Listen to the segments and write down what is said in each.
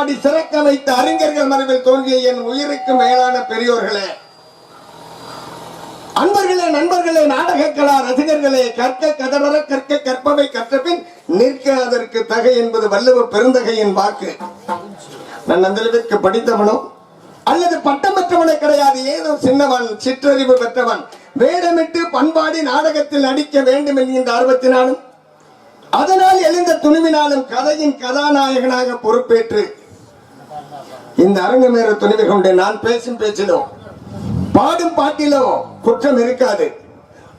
பாடி சிறக்க வைத்த அறிஞர்கள் மரபில் தோன்றிய என் உயிருக்கு மேலான பெரியோர்களே அன்பர்களே நண்பர்களே நாடகக்கலா ரசிகர்களே கற்க கதடர கற்க கற்பவை கற்றபின் நிற்க அதற்கு தகை என்பது வள்ளுவ பெருந்தகையின் வாக்கு. நான் அந்த அளவிற்கு படித்தவனோ அல்லது பட்டம் பெற்றவனே கிடையாது. ஏதோ சின்னவன் சிற்றறிவு பெற்றவன். வேடமிட்டு பண்பாடி நாடகத்தில் நடிக்க வேண்டும் என்கின்ற ஆர்வத்தினாலும் அதனால் எழுந்த துணிவினாலும் கதையின் கதாநாயகனாக பொறுப்பேற்று இந்த அரங்கமேற துணிவு கொண்டு நான் பேசும் பேச்சிலும் பாடும் பாட்டிலோ குற்றம் இருக்காது.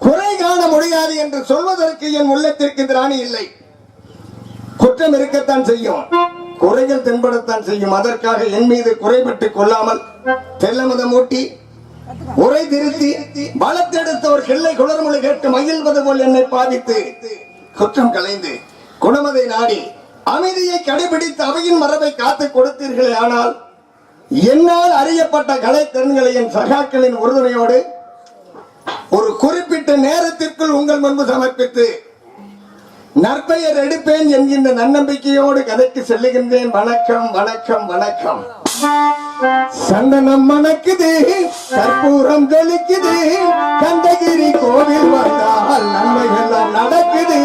குறை காண முடியாது என்று சொல்வதற்கு என் உள்ளத்திற்கு திராணி இல்லை. குற்றம் இருக்கத்தான் செய்யும். குறைகள் தென்படத்தான் செய்யும். அதற்காக என் மீது குறைபட்டு கொள்ளாமல் தெல்லமதம் ஊட்டி உரை திருத்தி பலத்தெடுத்த ஒரு கிள்ளை குளர்மொழி கேட்டு மகிழ்வது போல் என்னை பாதித்து குற்றம் கலைந்து குணமதை நாடி அமைதியை கடைபிடித்து அவையின் மரபை காத்து கொடுத்தீர்களே ஆனால் என்னால் அறியப்பட்ட கலை திறன்களை என் சகாக்களின் உறுதுணையோடு ஒரு குறிப்பிட்ட நேரத்திற்குள் உங்கள் முன்பு சமர்ப்பித்து நற்பெயர் எடுப்பேன் என்கின்ற நன்னம்பிக்கையோடு கதைக்கு செல்லுகின்றேன். வணக்கம் வணக்கம் வணக்கம். சந்தனம் மணக்குது கற்பூரம் ஜொலிக்குது கந்தகிரி கோவில் வந்தால் நன்மைகள் நடக்குது.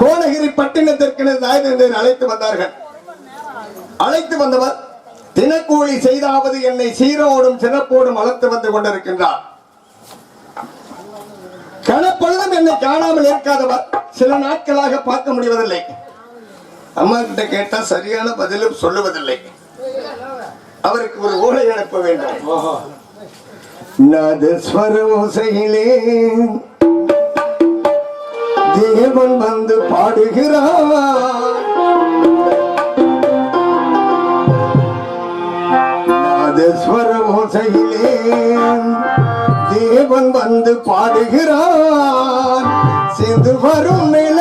கோணகிரி பட்டினத்திற்கு தாய்தந்தையர் அழைத்து வந்தார்கள். அழைத்து வந்தவர் தினக்கூலி செய்தாவது என்னை சீரோடும் சிறப்போடும் வளர்த்து வந்து கொண்டிருக்கின்றார். கணப்பொழுதும் என்னை காணாமல் இருக்காதவர் சில நாட்களாக பார்க்க முடிவதில்லை. அம்மா கிட்ட கேட்டா சரியான பதிலும் சொல்லுவதில்லை. அவருக்கு ஒரு ஓலை அனுப்ப வேண்டும். நாதஸ்வர ஓசையிலே தேவன் வந்து பாடுகிறார். நாதஸ்வர மோசையிலே தேவன் வந்து பாடுகிறார். சிந்து வரும் நிலத்திலே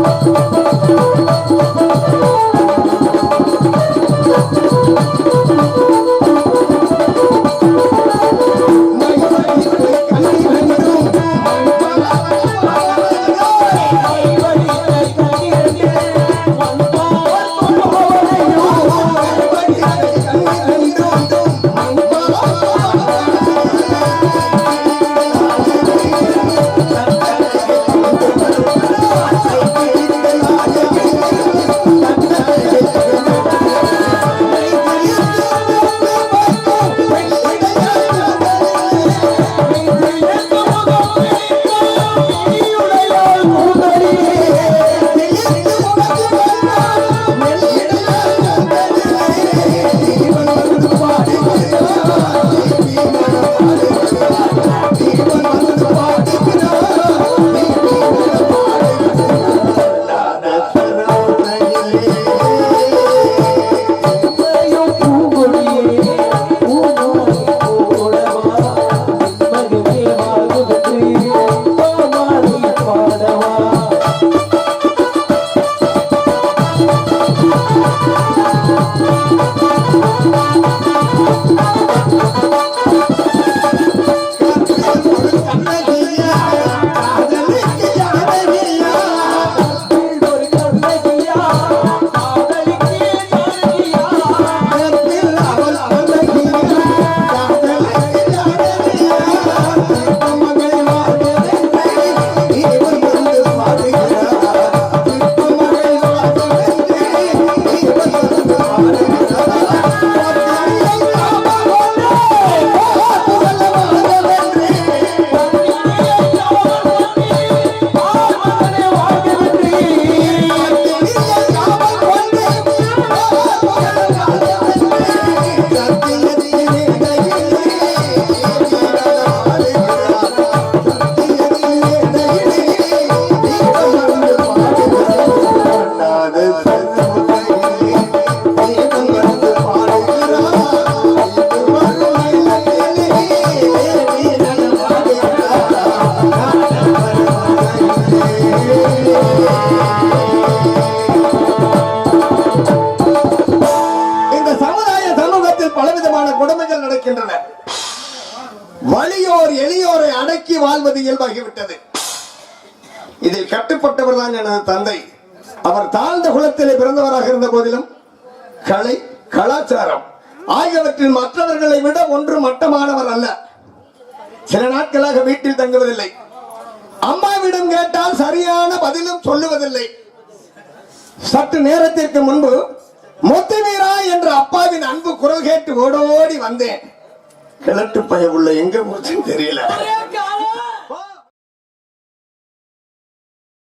இந்த வலியோர் இதில் கட்டுப்பட்டவர் தான் எனது தந்தை. அவர் தாழ்ந்த குலத்திலே பிறந்தவராக இருந்த போதிலும் கலை கலாச்சாரம் ஆகியவற்றில் மற்றவர்களை விட ஒன்று மட்டமானவர் அல்ல. சில நாட்களாக வீட்டில் தங்குவதில்லை. அம்மாவிடம் கேட்டால் சரியான பதிலும் சொல்லுவதில்லை. சற்று நேரத்திற்கு முன்பு முத்துமீரா என்ற அப்பாவின் அன்பு குரல் கேட்டு ஓடோடி வந்தேன். கிழட்டு பய உள்ள எங்க போச்சுன்னு தெரியல.